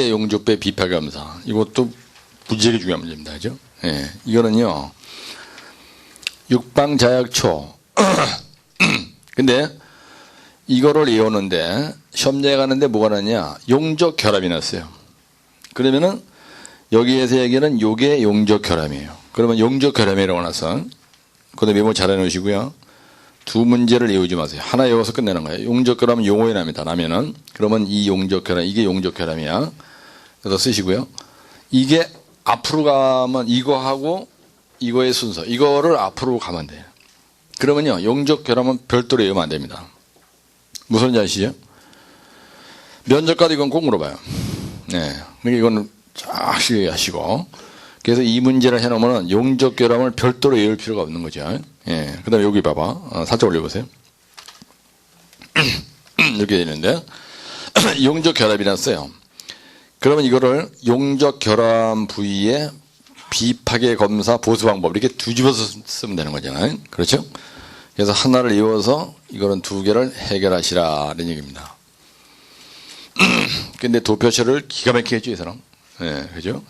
용접배 비파 감사 이것도 무지하게 중요한 문제입니다. 그죠? 예. 이거는요. 육방 자약초. 근데 이거를 외우는데 시험장에 가는데 뭐가 나냐? 용적 결함이 났어요. 그러면은 여기에서 얘기는 요게 용적 결함이에요. 그러면 용적 결함이라고 나서 그것도 메모 잘 해 놓으시고요. 두 문제를 외우지 마세요. 하나 외워서 끝내는 거예요. 용적 결함은 용어에 납니다. 나면은 그러면 이 용적 결함 이게 용적 결함이야. 그래서 쓰시고요. 이게 앞으로 가면 이거하고 이거의 순서 이거를 앞으로 가면 돼요. 그러면요 용적 결함은 별도로 외우면 안 됩니다. 무슨 지 아시죠? 면접가도 이건 꼭 물어봐요. 네, 그러니까 이거는 쫙 하시고 그래서 이 문제를 해놓으면 용적 결함을 별도로 외울 필요가 없는 거죠. 예, 그 다음에 여기 봐봐. 어, 살짝 올려보세요. 이렇게 되는데 용적 결함이 났어요. 그러면 이거를 용적 결함 부위에 비파괴 검사 보수 방법 이렇게 뒤집어서 쓰면 되는 거잖아요. 그렇죠? 그래서 하나를 이어서 이거는 두 개를 해결하시라는 얘기입니다. 근데 도표처를 기가 막히게 했죠, 이 사람. 예, 그죠?